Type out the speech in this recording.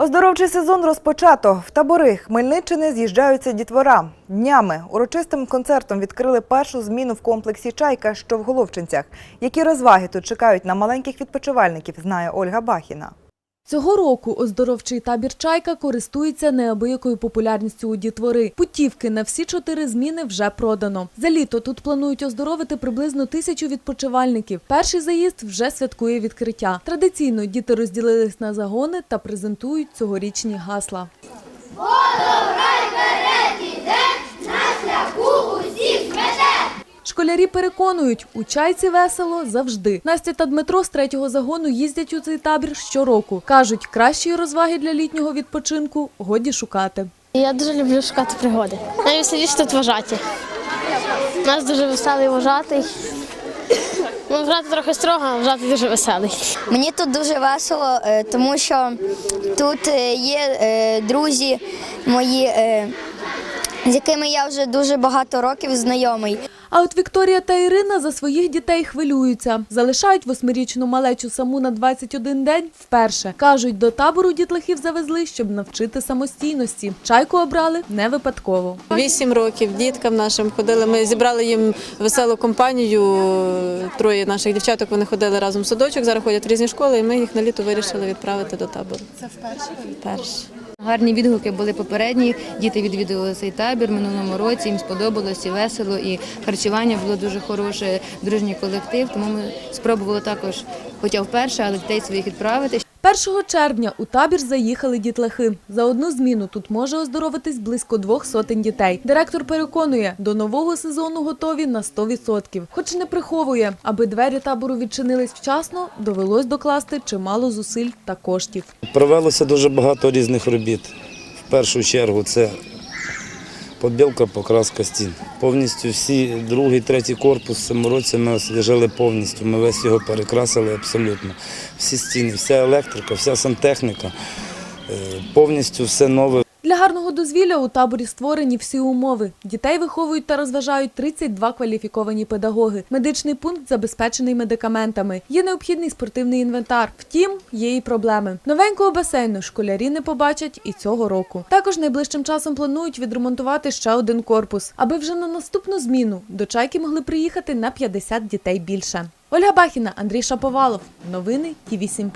Оздоровчий сезон розпочато. В табори Хмельниччини з'їжджаються дітвора. Днями урочистим концертом відкрили першу зміну в комплексі Чайка, що в Головчинцях. Які розваги тут чекають на маленьких відпочивальників, знає Ольга Бахіна. Цього року оздоровчий табір «Чайка» користується неабиякою популярністю у дітвори. Путівки на всі чотири зміни вже продано. За літо тут планують оздоровити приблизно тисячу відпочивальників. Перший заїзд вже святкує відкриття. Традиційно діти розділились на загони та презентують цьогорічні гасла. Школярі переконують, у чайці весело завжди. Настя та Дмитро з третього загону їздять у цей табір щороку. Кажуть, кращої розваги для літнього відпочинку годі шукати. Я дуже люблю шукати пригоди. Найвеселіше тут вважаті. У нас дуже веселий вважатий. Ну, вважати трохи строго, а вважати дуже веселий. Мені тут дуже весело, е, тому що тут е, є е, друзі мої, з якими я вже дуже багато років знайомий. А от Вікторія та Ірина за своїх дітей хвилюються. Залишають восьмирічну малечу саму на 21 день вперше. Кажуть, до табору дітлахів завезли, щоб навчити самостійності. Чайку обрали не випадково. Вісім років діткам нашим ходили. Ми зібрали їм веселу компанію. Троє наших дівчаток вони ходили разом в садочок. Зараз ходять в різні школи, і ми їх на літо вирішили відправити до табору. Це вперше? Вперше. Гарні відгуки були попередні. Діти відвідували цей табір минулому році. Їм сподобалось і весело, і харчування було дуже хороше, дружній колектив. Тому ми спробували також, хоча вперше, але дітей своїх відправити. 1 червня у табір заїхали дітлахи. За одну зміну тут може оздоровитись близько двох сотень дітей. Директор переконує, до нового сезону готові на 100%. Хоч не приховує, аби двері табору відчинились вчасно, довелось докласти чимало зусиль та коштів. Провелося дуже багато різних робіт. В першу чергу це побілка, покраска стін. Повністю всі другий, третій корпус цьому році ми освіжили повністю. Ми весь його перекрасили абсолютно. Всі стіни, вся електрика, вся сантехніка, е, повністю все нове. Для гарного дозвілля у таборі створені всі умови. Дітей виховують та розважають 32 кваліфіковані педагоги. Медичний пункт забезпечений медикаментами. Є необхідний спортивний інвентар. Втім, є і проблеми. Новенького басейну школярі не побачать і цього року. Також найближчим часом планують відремонтувати ще один корпус, аби вже на наступну зміну до чайки могли приїхати на 50 дітей більше. Ольга Бахіна, Андрій Шаповалов. Новини Ті 7